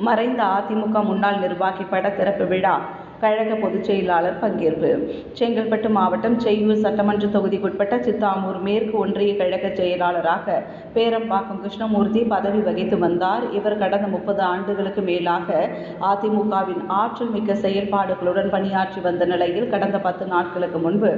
மறைந்த அதிமுக முன்னாள் நிர்வாகி படத்திறப்பு திறப்பு விழா. கழக பொதுச் செயலாளர் பங்கேற்பு. செங்கல்பட்டு மாவட்டம் செய்யூர் சட்டமன்ற தொகுதிக்குட்பட்ட சித்தாமூர் மேற்கு ஒன்றிய கழக செயலாளராக பேரம்பாக்கம் கிருஷ்ணமூர்த்தி பதவி வகித்து வந்தார். இவர் கடந்த முப்பது ஆண்டுகளுக்கு மேலாக அதிமுகவின் ஆற்றல் மிக்க செயல்பாடுகளுடன் பணியாற்றி வந்த நிலையில் கடந்த பத்து நாட்களுக்கு முன்பு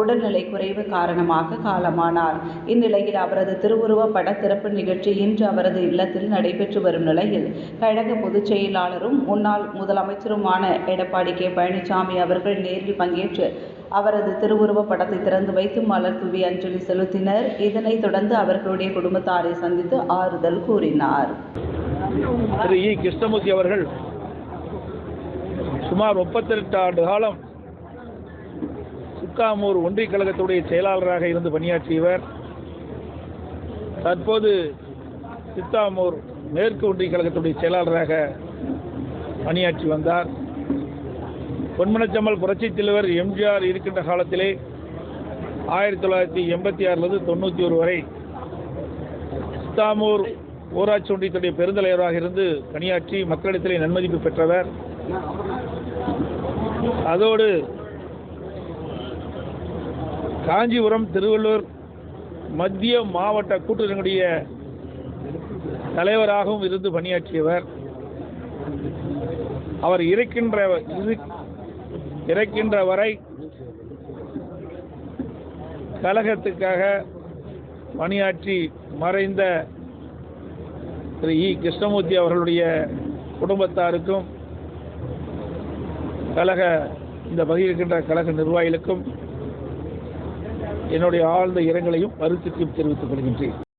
உடல்நிலை குறைவு காரணமாக காலமானார். இந்நிலையில் அவரது திருவுருவ பட திறப்பு நிகழ்ச்சி இன்று அவரது இல்லத்தில் நடைபெற்று வரும் நிலையில் கழக பொதுச் செயலாளரும் முன்னாள் முதலமைச்சருமான எடப்பாடி கே. பழனிசாமி அவர்கள் நேரில் பங்கேற்று அவரது திருவுருவப் படத்தை திறந்து வைத்து மலர் தூவி அஞ்சலி செலுத்தினர். இதனைத் தொடர்ந்து அவர்களுடைய குடும்பத்தாரை சந்தித்து ஆறுதல் கூறினார். திரு இ. கிருஷ்ணமூர்த்தி அவர்கள் சுமார் முப்பத்தெட்டு ஆண்டு காலம் சுக்காமூர் ஒன்றிய கழகத்துடைய செயலாளராக இருந்து பணியாற்றியவர் தற்போது சித்தாமூர் மேற்கு ஒன்றிய கழகத்துடைய செயலாளராக பணியாற்றி வந்தார். பொன்மனச்சம்மல் புரட்சித் தலைவர் எம்ஜிஆர் இருக்கின்ற காலத்திலே ஆயிரத்தி தொள்ளாயிரத்தி எண்பத்தி ஆறிலிருந்து தொண்ணூற்றி ஒரு வரை சித்தாமூர் ஊராட்சி ஒன்றியத்துடைய பெருந்தலைவராக இருந்து பணியாற்றி மக்களிடத்திலே நன்மதிப்பு பெற்றவர். அதோடு காஞ்சிபுரம் திருவள்ளூர் மத்திய மாவட்ட கூட்டுறவுடைய தலைவராகவும் இருந்து பணியாற்றியவர். அவர் இருக்கின்ற இரு- இறக்கின்ற வரை கழகத்துக்காக பணியாற்றி மறைந்த திரு இ. கிருஷ்ணமூர்த்தி அவர்களுடைய குடும்பத்தாருக்கும் கழக இந்த பகிர்கின்ற இருக்கின்ற கழக நிர்வாகிகளுக்கும் என்னுடைய ஆழ்ந்த இரங்கலையும் வருத்தத்தையும் தெரிவித்துக் கொள்கின்றேன்.